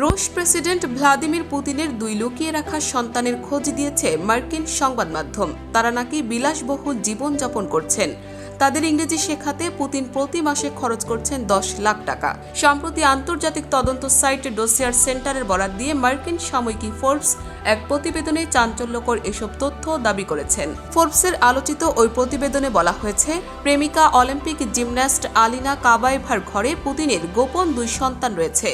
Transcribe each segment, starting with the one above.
রুশ president Vladimir পুতিনের দুই লুকিয়ে রাখা সন্তানের খোঁজ দিয়েছে মার্কিন সংবাদ মাধ্যম। তারা নাকি বিলাসবহুল জীবনযাপন করছেন। তাদের ইংরেজি শেখাতে পুতিন প্রতি মাসে খরচ করছেন দশ লাখ টাকা। সম্প্রতি আন্তর্জাতিক তদন্ত সাইট ডোসিয়ার সেন্টারের বরাত দিয়ে মার্কিন সাময়িকী ফোর্বস এক প্রতিবেদনে চাঞ্চল্যকর এসব তথ্য দাবি করেছেন। ফোর্বসের আলোচিত ওই প্রতিবেদনে বলা হয়েছে, প্রেমিকা অলিম্পিক জিমন্যাস্ট আলিনা কাবায়েভার ঘরে পুতিনের গোপন দুই সন্তান রয়েছে।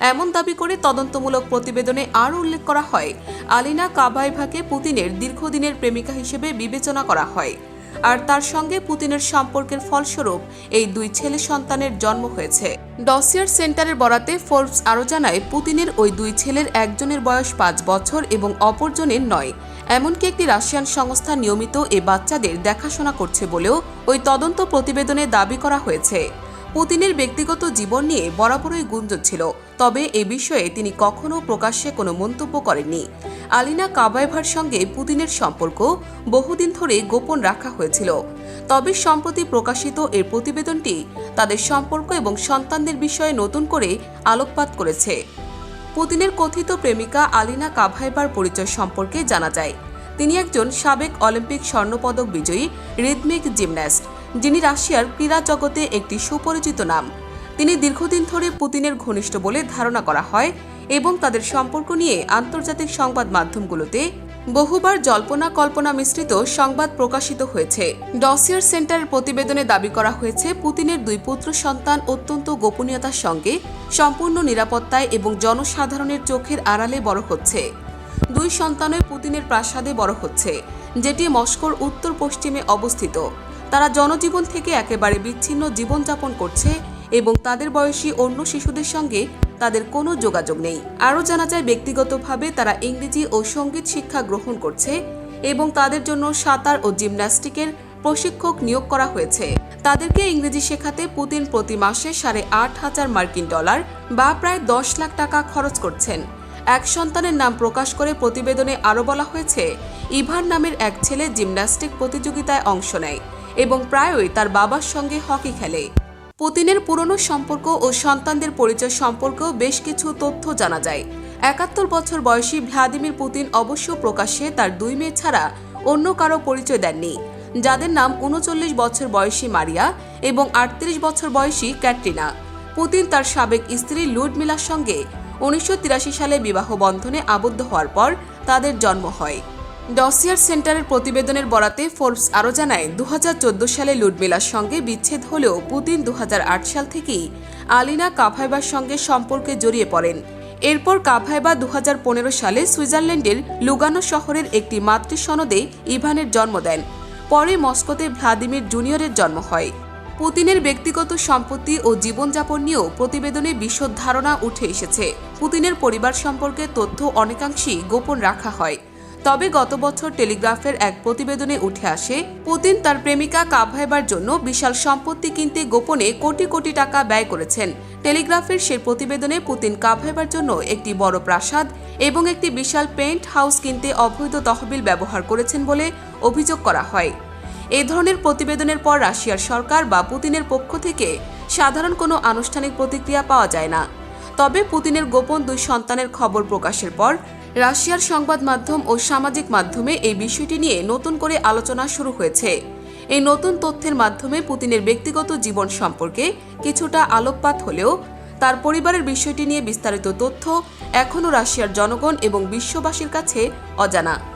এমন দাবি করে তদন্তমূলক প্রতিবেদনে আরও উল্লেখ করা হয়, আলিনা কাবাইভাকে পুতিনের দীর্ঘদিনের প্রেমিকা হিসেবে বিবেচনা করা হয়। আর তার সঙ্গে পুতিনের সম্পর্কের ফলস্বরূপ এই দুই ছেলে সন্তানের জন্ম হয়েছে। ডসিয়ার সেন্টারের বরাতে ফোর্বস আরও জানায়, পুতিনের ওই দুই ছেলের একজনের বয়স পাঁচ বছর এবং অপরজনের নয়। এমনকি একটি রাশিয়ান সংস্থা নিয়মিত এ বাচ্চাদের দেখাশোনা করছে বলেও ওই তদন্ত প্রতিবেদনে দাবি করা হয়েছে। পুতিনের ব্যক্তিগত জীবন নিয়ে বরাবরই গুঞ্জন ছিল। তবে এ বিষয়ে তিনি কখনও প্রকাশ্যে কোনো মন্তব্য করেননি। আলিনা কাবায়েভার সঙ্গে পুতিনের সম্পর্ক বহুদিন ধরে গোপন রাখা হয়েছিল। তবে সম্প্রতি প্রকাশিত এর প্রতিবেদনটি তাদের সম্পর্ক এবং সন্তানদের বিষয়ে নতুন করে আলোকপাত করেছে। পুতিনের কথিত প্রেমিকা আলিনা কাভাইবার পরিচয় সম্পর্কে জানা যায়। তিনি একজন সাবেক অলিম্পিক স্বর্ণপদক বিজয়ী রিদমিক জিমন্যাস্ট। যিনি রাশিয়ার ক্রীড়া জগতে একটি সুপরিচিত নাম। তিনি দীর্ঘদিন ধরে পুতিনের ঘনিষ্ঠ বলে ধারণা করা হয় এবং তাদের সম্পর্ক নিয়ে আন্তর্জাতিক সংবাদ মাধ্যমগুলোতে বহুবার জল্পনা কল্পনা মিশ্রিত সংবাদ প্রকাশিত হয়েছে। ডসিয়ার সেন্টারের প্রতিবেদনে দাবি করা হয়েছে, পুতিনের দুই পুত্র সন্তান অত্যন্ত গোপনীয়তার সঙ্গে সম্পূর্ণ নিরাপত্তায় এবং জনসাধারণের চোখের আড়ালে বড় হচ্ছে। দুই সন্তানই পুতিনের প্রাসাদে বড় হচ্ছে, যেটি মস্কোর উত্তর পশ্চিমে অবস্থিত। তারা জনজীবন থেকে একেবারে বিচ্ছিন্ন জীবনযাপন করছে এবং তাদের বয়সী অন্য শিশুদের সঙ্গে তাদের কোনো যোগাযোগ নেই। আরও জানা যায়, ব্যক্তিগতভাবে তারা ইংরেজি ও সংগীত শিক্ষা গ্রহণ করছে এবং তাদের জন্য সাঁতার ও জিমন্যাস্টিকের প্রশিক্ষক নিয়োগ করা হয়েছে। তাদেরকে ইংরেজি শেখাতে পুতিন প্রতি মাসে সাড়ে আট হাজার মার্কিন ডলার বা প্রায় দশ লাখ টাকা খরচ করছেন। এক সন্তানের নাম প্রকাশ করে প্রতিবেদনে আরও বলা হয়েছে, ইভান নামের এক ছেলে জিমন্যাস্টিক প্রতিযোগিতায় অংশ নেয়। এবং প্রায়ই তার বাবার সঙ্গে হকি খেলে। পুতিনের পুরনো সম্পর্ক ও সন্তানদের পরিচয় সম্পর্কেও বেশ কিছু তথ্য জানা যায়। একাত্তর বছর বয়সী ভ্লাদিমির পুতিন অবশ্য প্রকাশ্যে তার দুই মেয়ে ছাড়া অন্য কারও পরিচয় দেননি, যাদের নাম উনচল্লিশ বছর বয়সী মারিয়া এবং আটত্রিশ বছর বয়সী ক্যাটরিনা। পুতিন তার সাবেক স্ত্রী লুডমিলার সঙ্গে উনিশশো তিরাশি সালে বিবাহ বন্ধনে আবদ্ধ হওয়ার পর তাদের জন্ম হয়। ডসিয়ার সেন্টারের প্রতিবেদনের বরাতে ফোর্বস আরও জানায়, দুহাজার চোদ্দ সালে লুডমিলার সঙ্গে বিচ্ছেদ হলেও পুতিন দু হাজার আট সাল থেকেই আলিনা কাভাইবার সঙ্গে সম্পর্কে জড়িয়ে পড়েন। এরপর কাভাইবা দু সালে সুইজারল্যান্ডের লুগানো শহরের একটি মাতৃসনদে ইভানের জন্ম দেন। পরে মস্কোতে ভ্লাদিমির জুনিয়রের জন্ম হয়। পুতিনের ব্যক্তিগত সম্পত্তি ও জীবনযাপন নিয়েও প্রতিবেদনে বিশদ ধারণা উঠে এসেছে। পুতিনের পরিবার সম্পর্কে তথ্য অনেকাংশেই গোপন রাখা হয়। তবে গত বছর টেলিগ্রাফের এক প্রতিবেদনে উঠে আসে, পুতিন তার প্রেমিকা কাভাইবার জন্য বিশাল সম্পত্তি কিনতে গোপনে কোটি কোটি টাকা ব্যয় করেছেন। টেলিগ্রাফের সেই প্রতিবেদনে পুতিন কাভাইবার জন্য একটি বড় প্রাসাদ এবং একটি বিশাল পেন্ট হাউস কিনতে অবৈধ তহবিল ব্যবহার করেছেন বলে অভিযোগ করা হয়। এ ধরনের প্রতিবেদনের পর রাশিয়ার সরকার বা পুতিনের পক্ষ থেকে সাধারণ কোনো আনুষ্ঠানিক প্রতিক্রিয়া পাওয়া যায় না। তবে পুতিনের গোপন দুই সন্তানের খবর প্রকাশের পর রাশিয়ার সংবাদ মাধ্যম ও সামাজিক মাধ্যমে এই বিষয়টি নিয়ে নতুন করে আলোচনা শুরু হয়েছে। এই নতুন তথ্যের মাধ্যমে পুতিনের ব্যক্তিগত জীবন সম্পর্কে কিছুটা আলোকপাত হলেও তার পরিবারের বিষয়টি নিয়ে বিস্তারিত তথ্য এখনও রাশিয়ার জনগণ এবং বিশ্ববাসীর কাছে অজানা।